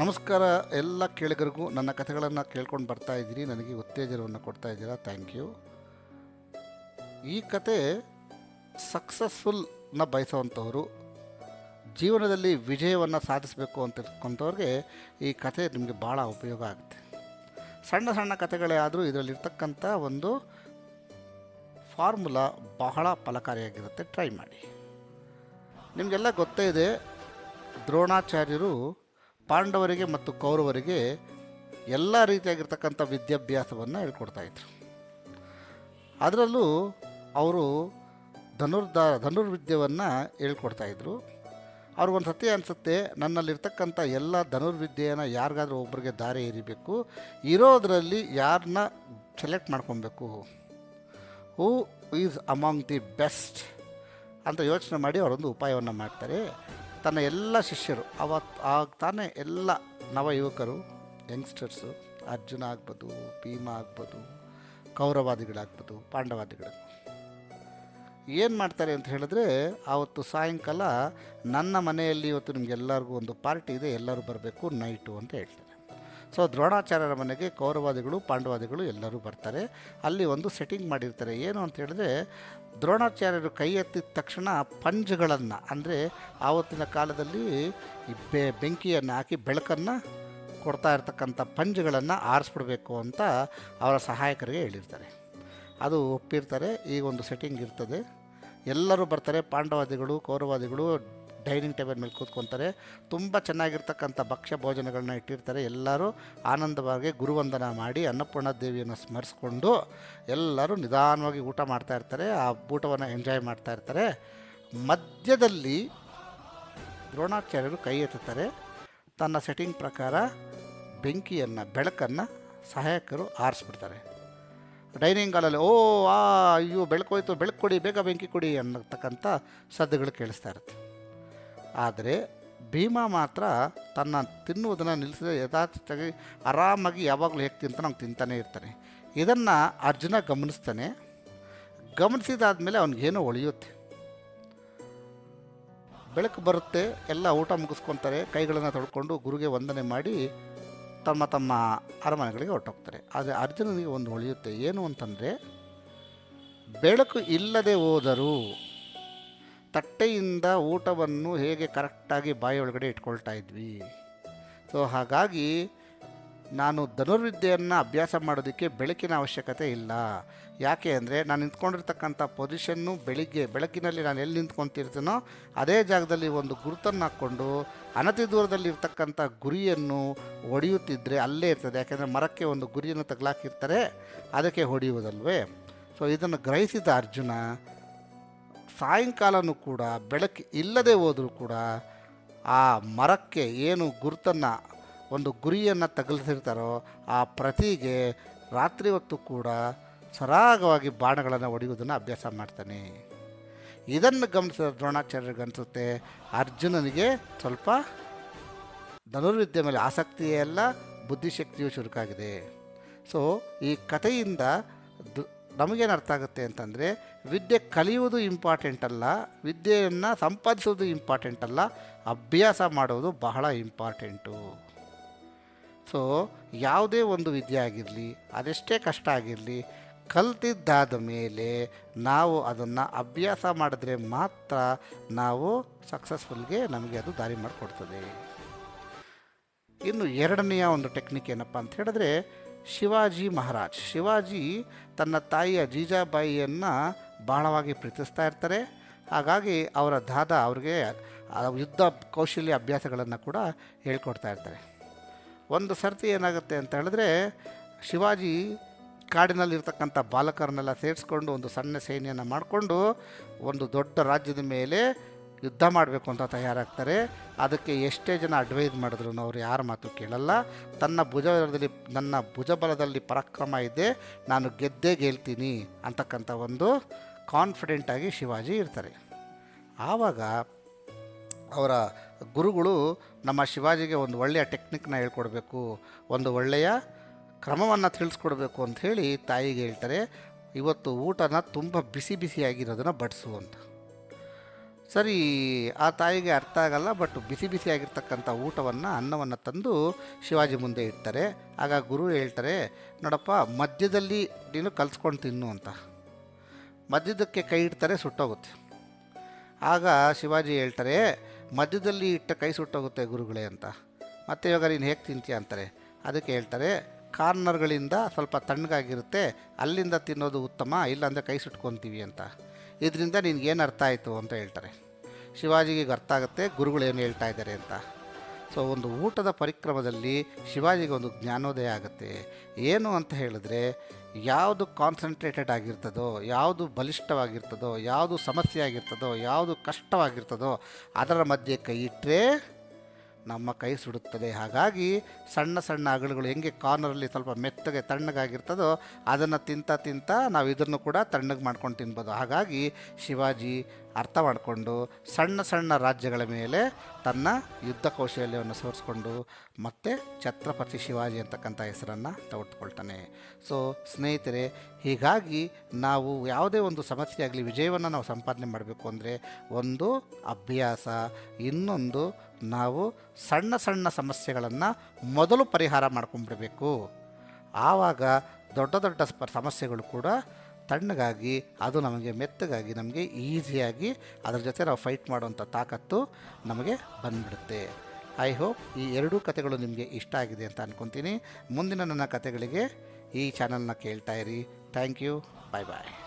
ನಮಸ್ಕಾರ ಎಲ್ಲ ಕೇಳಿಗರಿಗೂ. ನನ್ನ ಕಥೆಗಳನ್ನು ಕೇಳ್ಕೊಂಡು ಬರ್ತಾ ಇದ್ದೀರಿ. ನನಗೆ ಉತ್ತೇಜನವನ್ನು ಕೊಡ್ತಾ ಇದ್ದೀರಾ? ಥ್ಯಾಂಕ್ ಯು ಈ ಕತೆ ಸಕ್ಸಸ್ಫುಲ್ನ ಬಯಸುವಂಥವ್ರು, ಜೀವನದಲ್ಲಿ ವಿಜಯವನ್ನು ಸಾಧಿಸಬೇಕು ಅಂತಕ್ಕಂಥವ್ರಿಗೆ ಈ ಕತೆ ನಿಮಗೆ ಭಾಳ ಉಪಯೋಗ ಆಗುತ್ತೆ. ಸಣ್ಣ ಸಣ್ಣ ಕಥೆಗಳೇ ಆದರೂ ಇದರಲ್ಲಿರ್ತಕ್ಕಂಥ ಒಂದು ಫಾರ್ಮುಲಾ ಬಹಳ ಫಲಕಾರಿಯಾಗಿರುತ್ತೆ. ಟ್ರೈ ಮಾಡಿ. ನಿಮಗೆಲ್ಲ ಗೊತ್ತೇ ಇದೆ, ದ್ರೋಣಾಚಾರ್ಯರು ಪಾಂಡವರಿಗೆ ಮತ್ತು ಕೌರವರಿಗೆ ಎಲ್ಲ ರೀತಿಯಾಗಿರ್ತಕ್ಕಂಥ ವಿದ್ಯಾಭ್ಯಾಸವನ್ನು ಹೇಳ್ಕೊಡ್ತಾ ಇದ್ರು. ಅದರಲ್ಲೂ ಅವರು ಧನುರ್ಧ ಧನುರ್ವಿದ್ಯೆಯನ್ನು ಹೇಳ್ಕೊಡ್ತಾ ಇದ್ರು. ಅವ್ರಿಗೊಂದು ಸತಿ ಅನಿಸುತ್ತೆ, ನನ್ನಲ್ಲಿರ್ತಕ್ಕಂಥ ಎಲ್ಲ ಧನುರ್ವಿದ್ಯೆಯನ್ನು ಯಾರಿಗಾದ್ರೂ ಒಬ್ಬರಿಗೆ ದಾರಿ ಎರಿಬೇಕು, ಇರೋದರಲ್ಲಿ ಯಾರನ್ನ ಸೆಲೆಕ್ಟ್ ಮಾಡ್ಕೊಬೇಕು. Who is among the best ಅಂತ ಯೋಚನೆ ಮಾಡಿ ಅವರೊಂದು ಉಪಾಯವನ್ನು ಮಾಡ್ತಾರೆ. ತನ್ನ ಎಲ್ಲ ಶಿಷ್ಯರು ಅವತ್ತು ಆಗ ತಾನೇ ಎಲ್ಲ ನವ ಯುವಕರು ಯಂಗ್ಸ್ಟರ್ಸು, ಅರ್ಜುನ ಆಗ್ಬೋದು, ಭೀಮ ಆಗ್ಬೋದು, ಕೌರವಾದಿಗಳಾಗ್ಬೋದು, ಪಾಂಡವಾದಿಗಳು. ಏನು ಮಾಡ್ತಾರೆ ಅಂತ ಹೇಳಿದ್ರೆ ಆವತ್ತು ಸಾಯಂಕಾಲ ನನ್ನ ಮನೆಯಲ್ಲಿ ಇವತ್ತು ನಿಮಗೆಲ್ಲರಿಗೂ ಒಂದು ಪಾರ್ಟಿ ಇದೆ, ಎಲ್ಲರೂ ಬರಬೇಕು ನೈಟು ಅಂತ ಹೇಳ್ತಾರೆ. ಸೊ ದ್ರೋಣಾಚಾರ್ಯರ ಮನೆಗೆ ಕೌರವಾದಿಗಳು, ಪಾಂಡವಾದಿಗಳು ಎಲ್ಲರೂ ಬರ್ತಾರೆ. ಅಲ್ಲಿ ಒಂದು ಸೆಟ್ಟಿಂಗ್ ಮಾಡಿರ್ತಾರೆ. ಏನು ಅಂತ ಹೇಳಿದ್ರೆ, ದ್ರೋಣಾಚಾರ್ಯರು ಕೈ ಎತ್ತಿದ ತಕ್ಷಣ ಪಂಜ್ಗಳನ್ನು, ಅಂದರೆ ಆವತ್ತಿನ ಕಾಲದಲ್ಲಿ ಬೆ, ಬೆಂಕಿಯನ್ನು ಹಾಕಿ ಬೆಳಕನ್ನು ಕೊಡ್ತಾ ಇರ್ತಕ್ಕಂಥ ಪಂಜ್ಗಳನ್ನು ಆರಿಸ್ಬಿಡ್ಬೇಕು ಅಂತ ಅವರ ಸಹಾಯಕರಿಗೆ ಹೇಳಿರ್ತಾರೆ. ಅದು ಒಪ್ಪಿರ್ತಾರೆ. ಈ ಒಂದು ಸೆಟ್ಟಿಂಗ್ ಇರ್ತದೆ. ಎಲ್ಲರೂ ಬರ್ತಾರೆ. ಪಾಂಡವಾದಿಗಳು, ಕೌರವಾದಿಗಳು ಡೈನಿಂಗ್ ಟೇಬಲ್ ಮೇಲೆ ಕೂತ್ಕೊತಾರೆ. ತುಂಬ ಚೆನ್ನಾಗಿರ್ತಕ್ಕಂಥ ಭಕ್ಷ್ಯ ಭೋಜನಗಳನ್ನ ಇಟ್ಟಿರ್ತಾರೆ. ಎಲ್ಲರೂ ಆನಂದವಾಗಿ ಗುರುವಂದನ ಮಾಡಿ ಅನ್ನಪೂರ್ಣ ದೇವಿಯನ್ನು ಸ್ಮರಿಸ್ಕೊಂಡು ಎಲ್ಲರೂ ನಿಧಾನವಾಗಿ ಊಟ ಮಾಡ್ತಾ ಇರ್ತಾರೆ. ಆ ಊಟವನ್ನು ಎಂಜಾಯ್ ಮಾಡ್ತಾ ಇರ್ತಾರೆ. ಮಧ್ಯದಲ್ಲಿ ದ್ರೋಣಾಚಾರ್ಯರು ಕೈ ಎತ್ತುತ್ತಾರೆ. ತನ್ನ ಸೆಟ್ಟಿಂಗ್ ಪ್ರಕಾರ ಬೆಂಕಿಯನ್ನು, ಬೆಳಕನ್ನು ಸಹಾಯಕರು ಆರಿಸ್ಬಿಡ್ತಾರೆ. ಡೈನಿಂಗ್ ಹಾಲಲ್ಲಿ, ಓ, ಆ, ಅಯ್ಯೋ ಬೆಳಕೋಯ್ತು ಬೆಳಕು ಕೊಡಿ, ಬೇಗ ಬೆಂಕಿ ಕೊಡಿ ಅನ್ನತಕ್ಕಂಥ ಸದ್ದುಗಳು ಕೇಳಿಸ್ತಾ ಇರುತ್ತೆ. ಆದರೆ ಭೀಮ ಮಾತ್ರ ತನ್ನ ತಿನ್ನುವುದನ್ನು ನಿಲ್ಲಿಸದೆ ಯಥಾರ್ಥವಾಗಿ ಆರಾಮಾಗಿ ಯಾವಾಗಲೂ ಹೇಗೆ ತಿಂತಾನೆ ತಿಂತಾನೆ ಇರ್ತಾನೆ. ಇದನ್ನು ಅರ್ಜುನ ಗಮನಿಸ್ತಾನೆ. ಗಮನಿಸಿದಾದ್ಮೇಲೆ ಅವನಿಗೇನೋ ಒಳಿಯುತ್ತೆ. ಬೆಳಕು ಬರುತ್ತೆ, ಎಲ್ಲ ಊಟ ಮುಗಿಸ್ಕೊತಾರೆ, ಕೈಗಳನ್ನು ತೊಳ್ಕೊಂಡು ಗುರುಗೆ ವಂದನೆ ಮಾಡಿ ತಮ್ಮ ತಮ್ಮ ಅರಮನೆಗಳಿಗೆ ಹೊರಟೋಗ್ತಾರೆ. ಆದರೆ ಅರ್ಜುನನಿಗೆ ಒಂದು ಉಳಿಯುತ್ತೆ ಏನು ಅಂತಂದರೆ, ಬೆಳಕು ಇಲ್ಲದೆ ಹೋದರೂ ತಟ್ಟೆಯಿಂದ ಊಟವನ್ನು ಹೇಗೆ ಕರೆಕ್ಟಾಗಿ ಬಾಯಿ ಒಳಗಡೆ ಇಟ್ಕೊಳ್ತಾ ಇದ್ವಿ. ಸೊ ಹಾಗಾಗಿ ನಾನು ಧನುರ್ವಿದ್ಯೆಯನ್ನು ಅಭ್ಯಾಸ ಮಾಡೋದಕ್ಕೆ ಬೆಳಕಿನ ಅವಶ್ಯಕತೆ ಇಲ್ಲ. ಯಾಕೆ ಅಂದರೆ ನಾನು ನಿಂತ್ಕೊಂಡಿರ್ತಕ್ಕಂಥ ಪೊಸಿಷನ್ನು ಬೆಳಿಗ್ಗೆ, ಬೆಳಕಿನಲ್ಲಿ ನಾನು ಎಲ್ಲಿ ನಿಂತ್ಕೊತಿರ್ತೀನೋ ಅದೇ ಜಾಗದಲ್ಲಿ ಒಂದು ಗುರುತನ್ನು ಹಾಕ್ಕೊಂಡು ಅನತಿ ದೂರದಲ್ಲಿ ಇರ್ತಕ್ಕಂಥ ಗುರಿಯನ್ನು ಹೊಡೆಯುತ್ತಿದ್ದರೆ ಅಲ್ಲೇ ಇರ್ತದೆ. ಯಾಕೆಂದರೆ ಮರಕ್ಕೆ ಒಂದು ಗುರಿಯನ್ನು ತಗಲಾಕಿರ್ತಾರೆ, ಅದಕ್ಕೆ ಹೊಡೆಯುವುದಲ್ವೇ. ಸೊ ಇದನ್ನು ಗ್ರಹಿಸಿದ ಅರ್ಜುನ ಸಾಯಂಕಾಲನೂ ಕೂಡ ಬೆಳಕು ಇಲ್ಲದೆ ಹೋದರೂ ಕೂಡ ಆ ಮರಕ್ಕೆ ಏನು ಗುರುತನ್ನು, ಒಂದು ಗುರಿಯನ್ನು ತಗಲಿಸಿರ್ತಾರೋ ಆ ಪ್ರತಿಗೆ ರಾತ್ರಿ ಹೊತ್ತು ಕೂಡ ಸರಾಗವಾಗಿ ಬಾಣಗಳನ್ನು ಹೊಡೆಯುವುದನ್ನು ಅಭ್ಯಾಸ ಮಾಡ್ತಾನೆ. ಇದನ್ನು ಗಮನಿಸಿದ ದ್ರೋಣಾಚಾರ್ಯರಿಗೆ ಅನಿಸುತ್ತೆ, ಅರ್ಜುನನಿಗೆ ಸ್ವಲ್ಪ ಧನುರ್ವಿದ್ಯೆ ಮೇಲೆ ಆಸಕ್ತಿಯೇ ಅಲ್ಲ, ಬುದ್ಧಿಶಕ್ತಿಯು ಚುರುಕಾಗಿದೆ. ಸೊ ಈ ಕಥೆಯಿಂದ ನಮಗೇನು ಅರ್ಥ ಆಗುತ್ತೆ ಅಂತಂದರೆ, ವಿದ್ಯೆ ಕಲಿಯುವುದು ಇಂಪಾರ್ಟೆಂಟ್ ಅಲ್ಲ, ವಿದ್ಯೆಯನ್ನು ಸಂಪಾದಿಸುವುದು ಇಂಪಾರ್ಟೆಂಟ್ ಅಲ್ಲ, ಅಭ್ಯಾಸ ಮಾಡೋದು ಬಹಳ ಇಂಪಾರ್ಟೆಂಟು ಸೊ ಯಾವುದೇ ಒಂದು ವಿದ್ಯೆ ಆಗಿರಲಿ, ಅದೆಷ್ಟೇ ಕಷ್ಟ ಆಗಿರಲಿ, ಕಲ್ತಿದ್ದಾದ ಮೇಲೆ ನಾವು ಅದನ್ನು ಅಭ್ಯಾಸ ಮಾಡಿದ್ರೆ ಮಾತ್ರ ನಾವು ಸಕ್ಸಸ್ಫುಲ್ಗೆ ನಮಗೆ ಅದು ದಾರಿ ಮಾಡಿಕೊಡ್ತದೆ. ಇನ್ನು ಎರಡನೆಯ ಒಂದು ಟೆಕ್ನಿಕ್ ಏನಪ್ಪ ಅಂತ ಹೇಳಿದ್ರೆ ಶಿವಾಜಿ ಮಹಾರಾಜ್. ಶಿವಾಜಿ ತನ್ನ ತಾಯಿಯ ಜೀಜಾಬಾಯಿಯನ್ನು ಬಹಳವಾಗಿ ಪ್ರೀತಿಸ್ತಾ ಇರ್ತಾರೆ. ಹಾಗಾಗಿ ಅವರ ದಾದ ಅವ್ರಿಗೆ ಯುದ್ಧ ಕೌಶಲ್ಯ ಅಭ್ಯಾಸಗಳನ್ನು ಕೂಡ ಹೇಳ್ಕೊಡ್ತಾ ಇರ್ತಾರೆ. ಒಂದು ಸರ್ತಿ ಏನಾಗುತ್ತೆ ಅಂತ ಹೇಳಿದ್ರೆ, ಶಿವಾಜಿ ಕಾಡಿನಲ್ಲಿರ್ತಕ್ಕಂಥ ಬಾಲಕರನ್ನೆಲ್ಲ ಸೇರಿಸ್ಕೊಂಡು ಒಂದು ಸಣ್ಣ ಸೈನ್ಯನ ಮಾಡಿಕೊಂಡು ಒಂದು ದೊಡ್ಡ ರಾಜ್ಯದ ಮೇಲೆ ಯುದ್ಧ ಮಾಡಬೇಕು ಅಂತ ತಯಾರಾಗ್ತಾರೆ. ಅದಕ್ಕೆ ಎಷ್ಟೇ ಜನ ಅಡ್ವೈಸ್ ಮಾಡಿದ್ರು ಅವ್ರು ಯಾರ ಮಾತು ಕೇಳಲ್ಲ. ತನ್ನ ಭುಜದಲ್ಲಿ ನನ್ನ ಭುಜಬಲದಲ್ಲಿ ಪರಾಕ್ರಮ ಇದೆ, ನಾನು ಗೆದ್ದೇ ಗೆಲ್ತೀನಿ ಅಂತಕ್ಕಂಥ ಒಂದು ಕಾನ್ಫಿಡೆಂಟಾಗಿ ಶಿವಾಜಿ ಇರ್ತಾರೆ. ಆವಾಗ ಅವರ ಗುರುಗಳು ನಮ್ಮ ಶಿವಾಜಿಗೆ ಒಂದು ಒಳ್ಳೆಯ ಟೆಕ್ನಿಕ್ನ ಹೇಳ್ಕೊಡ್ಬೇಕು, ಒಂದು ಒಳ್ಳೆಯ ಕ್ರಮವನ್ನು ತಿಳಿಸ್ಕೊಡ್ಬೇಕು ಅಂತ ಹೇಳಿ ತಾಯಿಗೆ ಹೇಳ್ತಾರೆ. ಇವತ್ತು ಊಟನ ತುಂಬ ಬಿಸಿ ಬಿಸಿಯಾಗಿರೋದನ್ನು ಬಡಿಸು ಅಂತ. ಸರಿ, ಆ ತಾಯಿಗೆ ಅರ್ಥ ಆಗಲ್ಲ, ಬಟ್ ಬಿಸಿ ಬಿಸಿ ಆಗಿರ್ತಕ್ಕಂಥ ಊಟವನ್ನು, ಅನ್ನವನ್ನು ತಂದು ಶಿವಾಜಿ ಮುಂದೆ ಇಡ್ತಾರೆ. ಆಗ ಗುರು ಹೇಳ್ತಾರೆ, ನೋಡಪ್ಪ, ಮಧ್ಯದಲ್ಲಿ ನೀನು ಕಲ್ಸ್ಕೊಂಡು ತಿನ್ನು ಅಂತ. ಮಧ್ಯದಕ್ಕೆ ಕೈ ಇಡ್ತಾರೆ, ಸುಟ್ಟೋಗುತ್ತೆ. ಆಗ ಶಿವಾಜಿ ಹೇಳ್ತಾರೆ, ಮಧ್ಯದಲ್ಲಿ ಇಟ್ಟ ಕೈ ಸುಟ್ಟೋಗುತ್ತೆ ಗುರುಗಳೇ ಅಂತ. ಮತ್ತೆ ಇವಾಗ ನೀನು ಹೇಗೆ ತಿಂತೀಯ ಅಂತಾರೆ. ಅದಕ್ಕೆ ಹೇಳ್ತಾರೆ, ಕಾರ್ನರ್ಗಳಿಂದ ಸ್ವಲ್ಪ ತಣ್ಣಗಾಗಿರುತ್ತೆ, ಅಲ್ಲಿಂದ ತಿನ್ನೋದು ಉತ್ತಮ, ಇಲ್ಲಾಂದರೆ ಕೈ ಸುಟ್ಕೊತೀವಿ ಅಂತ. ಇದರಿಂದ ನಿನಗೇನು ಅರ್ಥ ಆಯಿತು ಅಂತ ಹೇಳ್ತಾರೆ. ಶಿವಾಜಿಗೆ ಅರ್ಥ ಆಗುತ್ತೆ, ಗುರುಗಳು ಏನು ಹೇಳ್ತಾ ಇದ್ದಾರೆ ಅಂತ. ಸೊ ಒಂದು ಊಟದ ಪರಿಕ್ರಮದಲ್ಲಿ ಶಿವಾಜಿಗೆ ಒಂದು ಜ್ಞಾನೋದಯ ಆಗುತ್ತೆ. ಏನು ಅಂತ ಹೇಳಿದ್ರೆ, ಯಾವುದು ಕಾನ್ಸಂಟ್ರೇಟೆಡ್ ಆಗಿರ್ತದೋ, ಯಾವುದು ಬಲಿಷ್ಠವಾಗಿರ್ತದೋ, ಯಾವುದು ಸಮಸ್ಯೆ ಆಗಿರ್ತದೋ ಯಾವುದು ಕಷ್ಟವಾಗಿರ್ತದೋ, ಅದರ ಮಧ್ಯೆ ಕೈ ಇಟ್ಟರೆ ನಮ್ಮ ಕೈ ಸುಡುತ್ತದೆ. ಹಾಗಾಗಿ ಸಣ್ಣ ಸಣ್ಣ ಅಗಳುಗಳು ಹೆಂಗೆ ಕಾರ್ನರಲ್ಲಿ ಸ್ವಲ್ಪ ಮೆತ್ತಗೆ ತಣ್ಣಗಾಗಿರ್ತದೋ, ಅದನ್ನು ತಿಂತ ತಿಂತ ನಾವು ಇದನ್ನು ಕೂಡ ತಣ್ಣಗೆ ಮಾಡ್ಕೊಂಡು ತಿನ್ಬೋದು. ಹಾಗಾಗಿ ಶಿವಾಜಿ ಅರ್ಥ ಮಾಡಿಕೊಂಡು ಸಣ್ಣ ಸಣ್ಣ ರಾಜ್ಯಗಳ ಮೇಲೆ ತನ್ನ ಯುದ್ಧ ಕೌಶಲ್ಯವನ್ನು ಸೋರಿಸ್ಕೊಂಡು ಮತ್ತೆ ಛತ್ರಪತಿ ಶಿವಾಜಿ ಅಂತಕ್ಕಂಥ ಹೆಸರನ್ನು ತೆಗೆದುಕೊಳ್ತಾನೆ ಸೊ ಸ್ನೇಹಿತರೆ, ಹೀಗಾಗಿ ನಾವು ಯಾವುದೇ ಒಂದು ಸಮಸ್ಯೆ ಆಗಲಿ ವಿಜಯವನ್ನು ನಾವು ಸಂಪಾದನೆ ಮಾಡಬೇಕು ಅಂದರೆ ಒಂದು ಅಭ್ಯಾಸ, ಇನ್ನೊಂದು ನಾವು ಸಣ್ಣ ಸಣ್ಣ ಸಮಸ್ಯೆಗಳನ್ನು ಮೊದಲು ಪರಿಹಾರ ಮಾಡ್ಕೊಂಡ್ಬಿಡಬೇಕು. ಆವಾಗ ದೊಡ್ಡ ದೊಡ್ಡ ಸಮಸ್ಯೆಗಳು ಕೂಡ ತಣ್ಣಗಾಗಿ, ಅದು ನಮಗೆ ಮೆತ್ತಗಾಗಿ, ನಮಗೆ ಈಸಿಯಾಗಿ ಅದರ ಜೊತೆ ನಾವು ಫೈಟ್ ಮಾಡುವಂಥ ತಾಕತ್ತು ನಮಗೆ ಬಂದ್ಬಿಡುತ್ತೆ. ಐ ಹೋಪ್ ಈ ಎರಡೂ ಕಥೆಗಳು ನಿಮಗೆ ಇಷ್ಟ ಆಗಿದೆ ಅಂತ ಅಂದ್ಕೊತೀನಿ ಮುಂದಿನ ನನ್ನ ಕಥೆಗಳಿಗೆ ಈ ಚಾನಲ್ನ ಕೇಳ್ತಾ ಇರಿ. Thank you bye bye